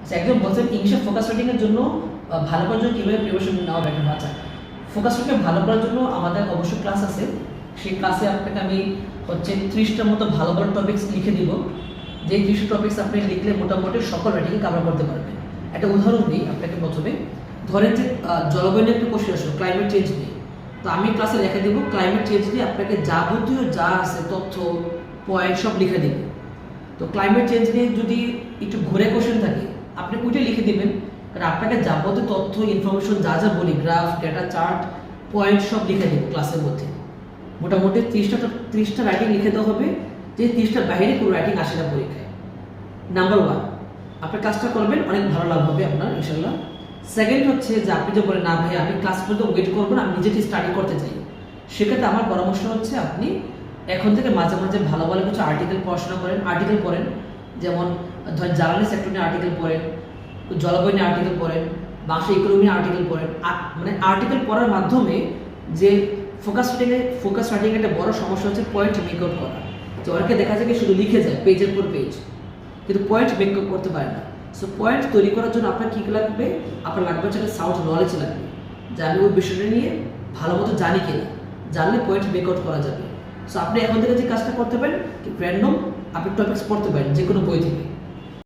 আচ্ছা, একজন বলছেন ইংলিশে ফোকাস রাইটিং এর জন্য ভালো করার জন্য কীভাবে প্রিপারেশন নেওয়া বেটার আচ্ছা ফোকাস রাইটিং ভালো করার জন্য আমাদের অবশ্যই ক্লাস আছে। সেই ক্লাসে আপনাকে আমি হচ্ছে ত্রিশটার মতো ভালো ভালো টপিকস লিখে দিব। যে ত্রিশটা টপিকস আপনি লিখলে মোটামুটি সকল রাইটিংয়ে কভার করতে পারবেন। একটা উদাহরণ দিই আপনাকে প্রথমে। ধরেন যে জলবায়ু নিয়ে একটা কোশ্চেন আসলো ক্লাইমেট চেঞ্জ নিয়ে। তো আমি ক্লাসে লিখে দেবো ক্লাইমেট চেঞ্জ নিয়ে আপনাকে যাবতীয় যা আছে তথ্য পয়েন্ট সব লিখে দেবো। তো ক্লাইমেট চেঞ্জ নিয়ে যদি একটু ঘুরে কোশ্চেন থাকে আপনি ওইটা লিখে দিবেন, কারণ আপনাকে যাবতীয় তথ্য ইনফরমেশন যা যা বলি গ্রাফ ডেটা চার্ট পয়েন্ট সব লিখে দেবো ক্লাসের মধ্যে। মোটামুটি ত্রিশটা ত্রিশটা রাইটিং লিখে দেওয়া হবে, যে ত্রিশটার বাইরে কোনো রাইটিং আসে না পরীক্ষায়। নাম্বার ওয়ান আপনার কাজটা করবেন, অনেক ভালো লাভ হবে আপনার ইনশাল্লাহ সেকেন্ড হচ্ছে যে আপনি যে বলেন, না ভাই, আমি ক্লাস পর্যন্ত ওয়েট করব না, আমি নিজেকে স্টাডি করতে চাই। সেক্ষেত্রে আমার পরামর্শ হচ্ছে আপনি এখন থেকে মাঝে মাঝে ভালো ভালো কিছু আর্টিকেল পড়াশোনা করেন আর্টিকেল পড়েন যেমন ধরেন জ্বালানি সেক্টর নিয়ে আর্টিকেল পড়েন, জলবায়ু নিয়ে আর্টিকেল পড়েন বাংলা ইকোনমি নিয়ে আর্টিকেল পড়েন মানে আর্টিকেল পড়ার মাধ্যমে যে ফোকাস রাইটিংয়ে ফোকাস রাইটিং একটা বড় সমস্যা হচ্ছে পয়েন্ট মেক আউট করা। যে অনেকে দেখা যায় কি শুধু লিখে যায় পেজের পর পেজ কিন্তু পয়েন্ট মেক আউট করতে পারে না। সো পয়েন্ট তৈরি করার জন্য আপনার কী লাগবে? আপনার লাগবে হচ্ছে একটা সাউথ নলেজ লাগবে, যে আমি ওই বিষয়টা নিয়ে ভালো মতো জানি কিনা। জানলে পয়েন্ট মেক আউট করা যাবে। সো আপনি এখন থেকে যে কাজটা করতে পারেন, কি র্যান্ডম আপনি টপিক্স পড়তে পারেন যে কোনো বই থেকে।